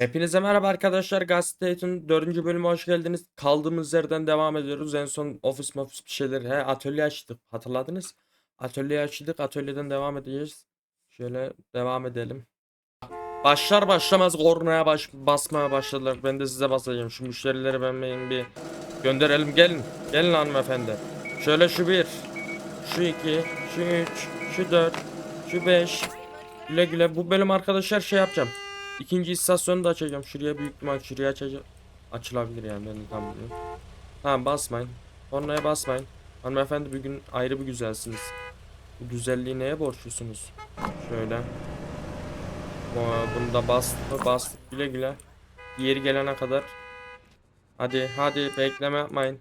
Hepinize merhaba arkadaşlar. Gazete'nin 4. bölüme hoş geldiniz. Kaldığımız yerden devam ediyoruz. En son ofis mofis bir şeyler. He atölye açtık. Hatırladınız? Atölye açtık. Atölyeden devam edeceğiz. Şöyle devam edelim. Başlar başlamaz kornaya baş, basmaya başladılar. Ben de size basacağım. Şu müşterileri ben bir gönderelim. Gelin. Gelin hanımefendi. Şöyle şu bir. Şu iki. Şu üç. Şu dört. Şu beş. Güle güle. Bu bölüm arkadaşlar şey yapacağım. İkinci istasyonu da açacağım. Şuraya büyük ihtimal şuraya açacağım. Açılabilir yani ben de tam biliyorum. Tamam basmayın. Kornaya basmayın. Hanımefendi bugün ayrı bir güzelsiniz. Bu güzelliği neye borçlusunuz? Şöyle. Bunu da bastık? Bastık güle güle. Diğeri gelene kadar. Hadi hadi bekleme yapmayın.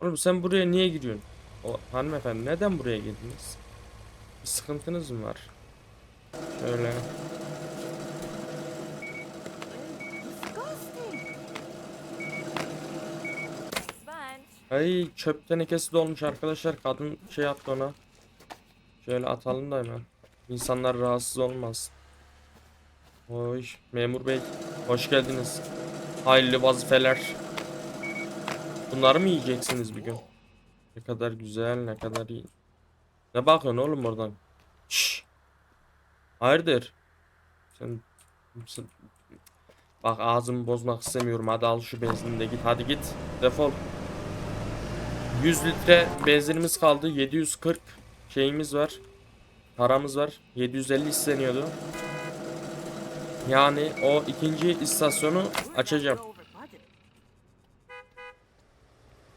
Oğlum sen buraya niye giriyorsun? O, hanımefendi neden buraya girdiniz? Bir sıkıntınız mı var? Şöyle. Ay çöp tenekesi dolmuş arkadaşlar. Kadın şey yaptı ona. Şöyle atalım da hemen. İnsanlar rahatsız olmaz. Oy memur bey. Hoş geldiniz. Hayırlı vazifeler. Bunları mı yiyeceksiniz bir gün? Ne kadar güzel, ne kadar iyi. Ne bakıyorsun oğlum oradan? Şşş. Hayırdır? Sen, sen... Bak ağzımı bozmak istemiyorum. Hadi al şu benzinini de git. Hadi git. Defol. 100 litre benzinimiz kaldı. 740 şeyimiz var. Paramız var. 750 isteniyordu. Yani o ikinci istasyonu açacağım.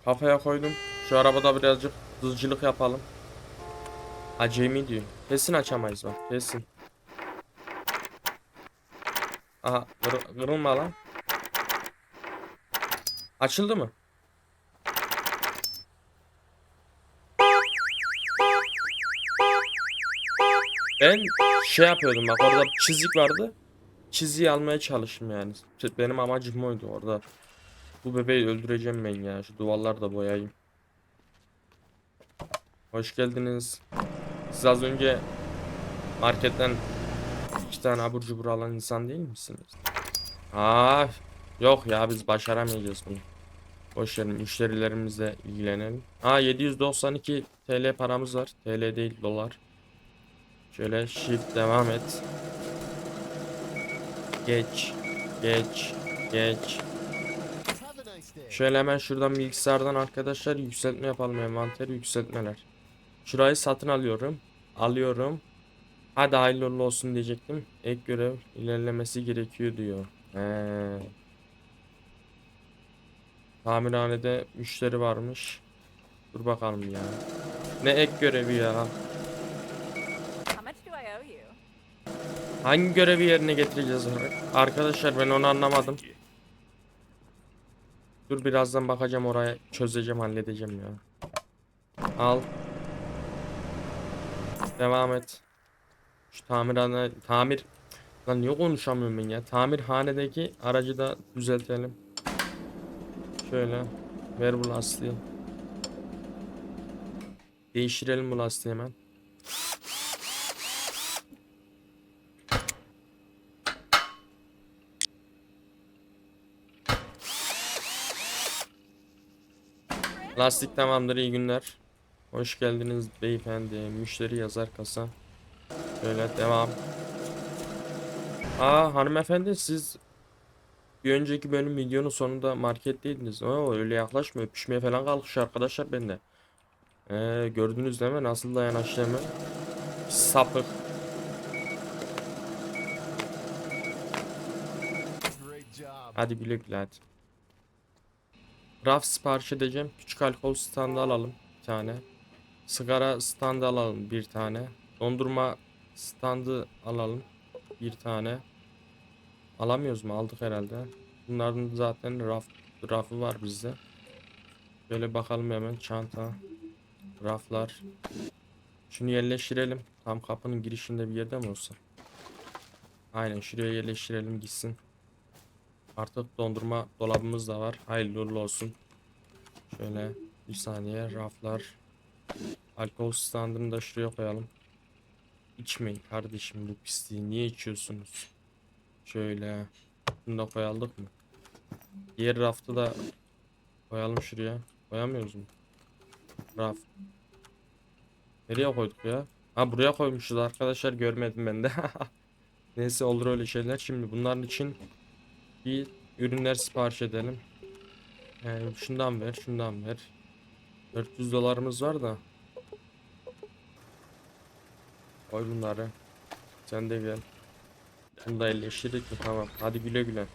Kafaya koydum. Şu arabada birazcık hızcılık yapalım. Acemi diyor. Kesin açamayız bak. Kesin. Aha kır- kırılma lan. Açıldı mı? Ben şey yapıyordum bak orada çizik vardı. Çiziyi almaya çalıştım yani. Benim amacım oydu orada. Bu bebeği öldüreceğim ben ya. Şu duvarları da boyayayım. Hoş geldiniz. Siz az önce marketten iki tane abur cubur alan insan değil misiniz? Aa, yok ya biz başaramayacağız bunu. Boş verin müşterilerimizle ilgilenelim. Aa 792 TL paramız var. TL değil dolar. Şöyle shift devam et. Geç. Geç. Geç. Şöyle hemen şuradan bilgisayardan arkadaşlar yükseltme yapalım envanter yükseltmeler. Şurayı satın alıyorum. Alıyorum. Hadi hayırlı olsun diyecektim. Ek görev ilerlemesi gerekiyor diyor. He. Tamirhanede müşteri varmış. Dur bakalım ya. Ne ek görevi ya? Hangi görevi yerine getireceğiz arkadaşlar ben onu anlamadım. Dur birazdan bakacağım oraya çözeceğim halledeceğim ya. Al. Devam et. Şu tamirhane tamir Lan niye konuşamıyorum ben ya? Tamirhanedeki aracı da düzeltelim. Şöyle ver bu lastiği. Değiştirelim bu lastiği hemen. Lastik tamamdır iyi günler. Hoş geldiniz beyefendi. Müşteri yazar kasa. Şöyle devam. Aa hanımefendi siz bir önceki bölüm videonun sonunda marketteydiniz. Oo öyle yaklaşma öpüşmeye falan kalkış arkadaşlar bende. Ee, gördünüz değil mi nasıl da yanaştığımı? Sapık. Hadi güle güle hadi. Raf sipariş edeceğim. Küçük alkol standı alalım bir tane. Sigara standı alalım bir tane. Dondurma standı alalım bir tane. Alamıyoruz mu? Aldık herhalde. Bunların zaten raf rafı var bizde. Böyle bakalım hemen çanta, raflar. Şunu yerleştirelim. Tam kapının girişinde bir yerde mi olsa? Aynen şuraya yerleştirelim gitsin. Artık dondurma dolabımız da var. Hayırlı uğurlu olsun. Şöyle bir saniye raflar. Alkol standını da şuraya koyalım. İçmeyin kardeşim bu pisliği. Niye içiyorsunuz? Şöyle. Bunu da koyaldık mı? Diğer rafta da koyalım şuraya. Koyamıyoruz mu? Raf. Nereye koyduk ya? Ha buraya koymuşuz arkadaşlar görmedim ben de. Neyse olur öyle şeyler. Şimdi bunların için bir ürünler sipariş edelim. Ee, şundan ver, şundan ver. 400 dolarımız var da. Koy bunları. Sen de gel. Bunu da elleştirdik mi? Tamam. Hadi güle güle.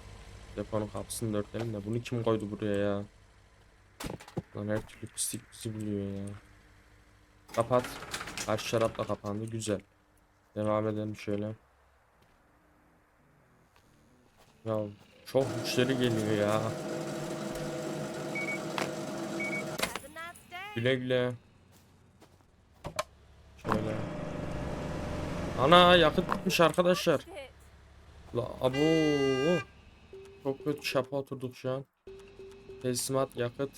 Deponun kapısını dörtleyelim de. Bunu kim koydu buraya ya? Lan her türlü pislik bizi buluyor ya. Kapat. Karşı şarap da kapandı. Güzel. Devam edelim şöyle. Ya çok müşteri geliyor ya. Güle güle. Şöyle. Ana yakıt bitmiş arkadaşlar. La abo. Çok kötü şapa oturduk şu an. Teslimat yakıt.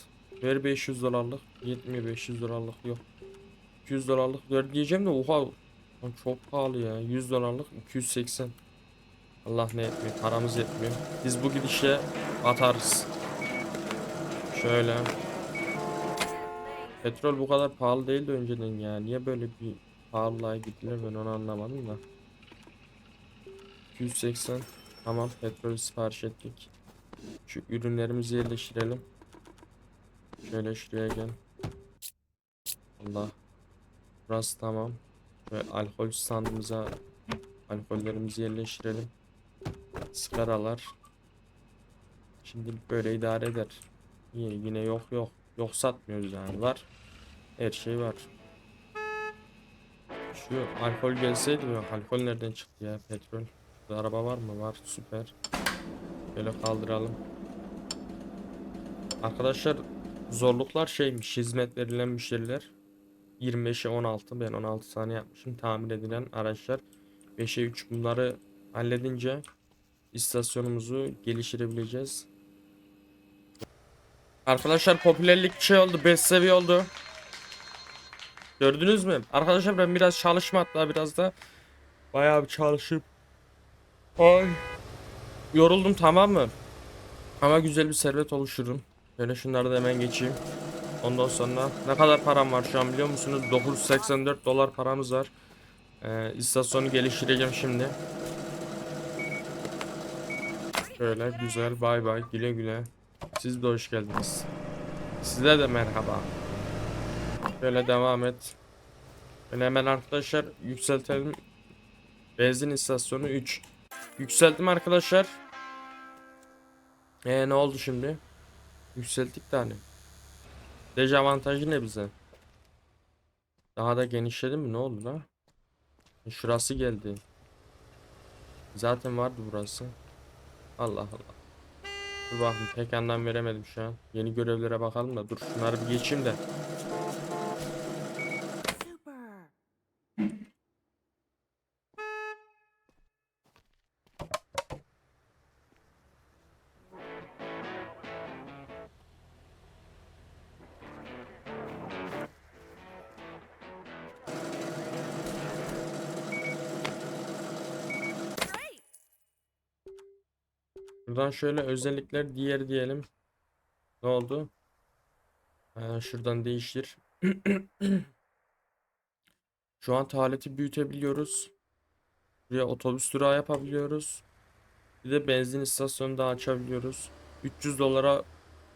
Ver 500 dolarlık. Yetmiyor 500 dolarlık yok. 200 dolarlık ver diyeceğim de oha. Çok pahalı ya. 100 dolarlık 280. Allah ne etmiyor. Paramız yetmiyor. Biz bu gidişle atarız. Şöyle. Petrol bu kadar pahalı değildi önceden ya. Niye böyle bir pahalılığa gittiler ben onu anlamadım da. 280 Tamam petrol sipariş ettik. Şu ürünlerimizi yerleştirelim. Şöyle şuraya gel. Allah. Burası tamam. Ve alkol standımıza alkollerimizi yerleştirelim. Sigaralar. Şimdilik böyle idare eder. Yine, yine yok yok. Yok satmıyoruz yani. Var. Her şey var. Şu alkol gelseydi mi? Alkol nereden çıktı ya? Petrol. Burada araba var mı? Var. Süper. Böyle kaldıralım. Arkadaşlar zorluklar şeymiş. Hizmet verilen müşteriler 25'e 16. Ben 16 saniye yapmışım. Tamir edilen araçlar 5'e 3. Bunları halledince istasyonumuzu geliştirebileceğiz. Arkadaşlar popülerlik şey oldu. 5 seviye oldu. Gördünüz mü? Arkadaşlar ben biraz çalışma hatta biraz da bayağı bir çalışıp Ay. Yoruldum tamam mı? Ama güzel bir servet oluştururum. Şöyle şunları da hemen geçeyim. Ondan sonra ne kadar param var şu an biliyor musunuz? 984 dolar paramız var. Ee, istasyonu geliştireceğim şimdi. Şöyle güzel bay bay güle güle. Siz de hoş geldiniz. Size de merhaba. Şöyle devam et. Böyle hemen arkadaşlar yükseltelim. Benzin istasyonu 3. Yükselttim arkadaşlar. Ee ne oldu şimdi? Yükselttik de hani. Dezavantajı ne bize? Daha da genişledi mi? Ne oldu la? E, Şurası geldi. Zaten vardı burası. Allah Allah. Dur bakayım pek anlam veremedim şu an. Yeni görevlere bakalım da dur şunları bir geçeyim de. Buradan şöyle özellikler diğer diyelim. Ne oldu? Ha, şuradan değiştir. Şu an tuvaleti büyütebiliyoruz. Buraya otobüs durağı yapabiliyoruz. Bir de benzin istasyonu da açabiliyoruz. 300 dolara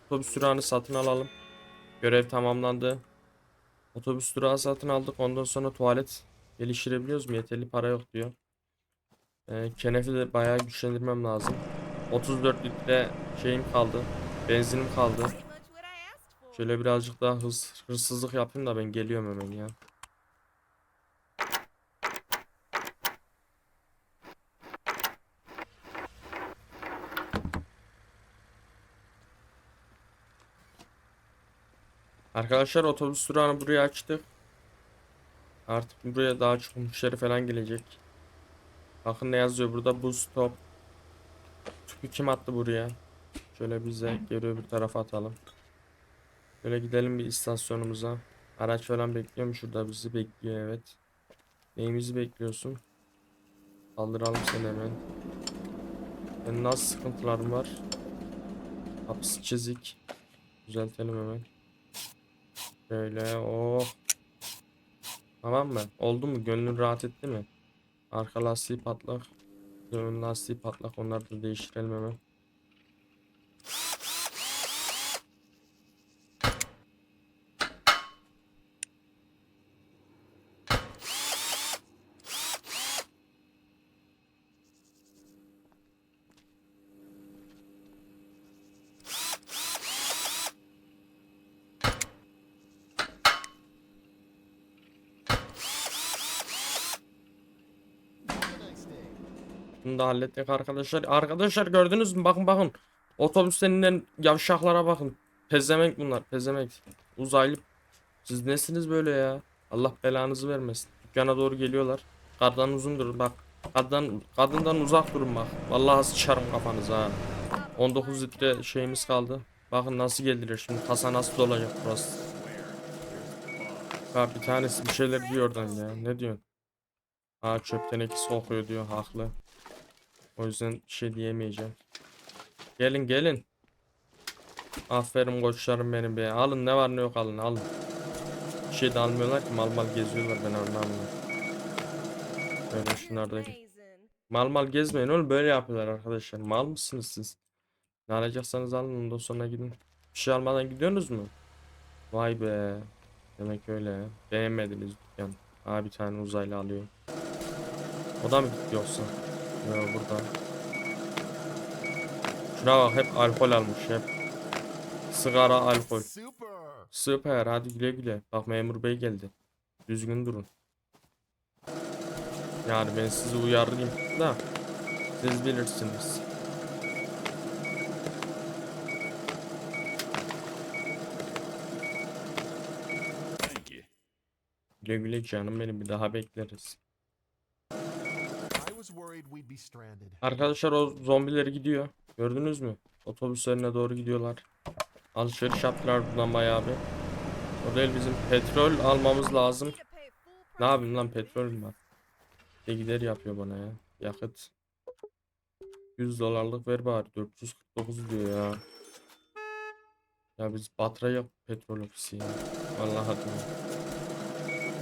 otobüs durağını satın alalım. Görev tamamlandı. Otobüs durağı satın aldık. Ondan sonra tuvalet geliştirebiliyoruz mu? Yeterli para yok diyor. Ee, kenefi de bayağı güçlendirmem lazım. 34 litre şeyim kaldı. Benzinim kaldı. Şöyle birazcık daha hız, hırsızlık yapayım da ben geliyorum hemen ya. Arkadaşlar otobüs durağını buraya açtık. Artık buraya daha çok müşteri falan gelecek. Bakın ne yazıyor burada bu stop. Tüpü kim attı buraya? Şöyle bize geri öbür tarafa atalım. Böyle gidelim bir istasyonumuza. Araç falan bekliyor mu şurada bizi bekliyor evet. Neyimizi bekliyorsun? Kaldıralım seni hemen. Benim nasıl sıkıntılarım var? Hapis çizik. Düzeltelim hemen. Şöyle oh. Tamam mı? Oldu mu? Gönlün rahat etti mi? Arka lastiği patlak. Ön lastiği patlak. Onları da değiştirelim hemen. Bunu da hallettik arkadaşlar. Arkadaşlar gördünüz mü? Bakın bakın. Otobüslerinden yavşaklara bakın. Pezemek bunlar. Pezemek. Uzaylı. Siz nesiniz böyle ya? Allah belanızı vermesin. Dükkana doğru geliyorlar. Kardan uzun durun bak. Kadın, kadından uzak durun bak. Vallahi sıçarım kafanıza ha. 19 litre şeyimiz kaldı. Bakın nasıl geldiler şimdi. Kasa nasıl dolacak burası. Ha bir tanesi bir şeyler diyor oradan ya. Ne diyorsun? Ha çöp tenekesi sokuyor diyor. Haklı. O yüzden bir şey diyemeyeceğim. Gelin gelin. Aferin koçlarım benim be. Alın ne var ne yok alın alın. Bir şey de almıyorlar ki mal mal geziyorlar ben anlamıyorum. Böyle şunlarda Amazing. mal mal gezmeyin oğlum böyle yapıyorlar arkadaşlar. Mal mısınız siz? Ne alacaksanız alın ondan sonra gidin. Bir şey almadan gidiyorsunuz mu? Vay be. Demek öyle. Beğenmediniz dükkan. Aa bir tane uzaylı alıyor. O da mı gitti yoksa? Yok burada. Şuna bak hep alkol almış hep. Sigara alkol. Süper hadi güle güle. Bak memur bey geldi. Düzgün durun. Yani ben sizi uyarayım da siz bilirsiniz. Güle güle canım benim bir daha bekleriz. Arkadaşlar o zombiler gidiyor. Gördünüz mü? Otobüslerine doğru gidiyorlar. Alışveriş yaptılar buradan bayağı bir. O değil bizim petrol almamız lazım. Ne yapayım lan petrol mü de gider yapıyor bana ya. Yakıt. 100 dolarlık ver bari 449 diyor ya. Ya biz Batra yok petrol ofisi ya. Vallahi diyorum.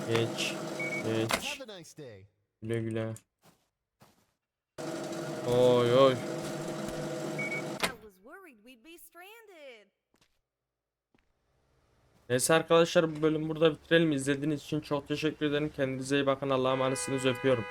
Geç. Geç. Güle güle. Oy oy. Neyse arkadaşlar bu bölüm burada bitirelim. İzlediğiniz için çok teşekkür ederim. Kendinize iyi bakın. Allah'a emanetsiniz. Öpüyorum.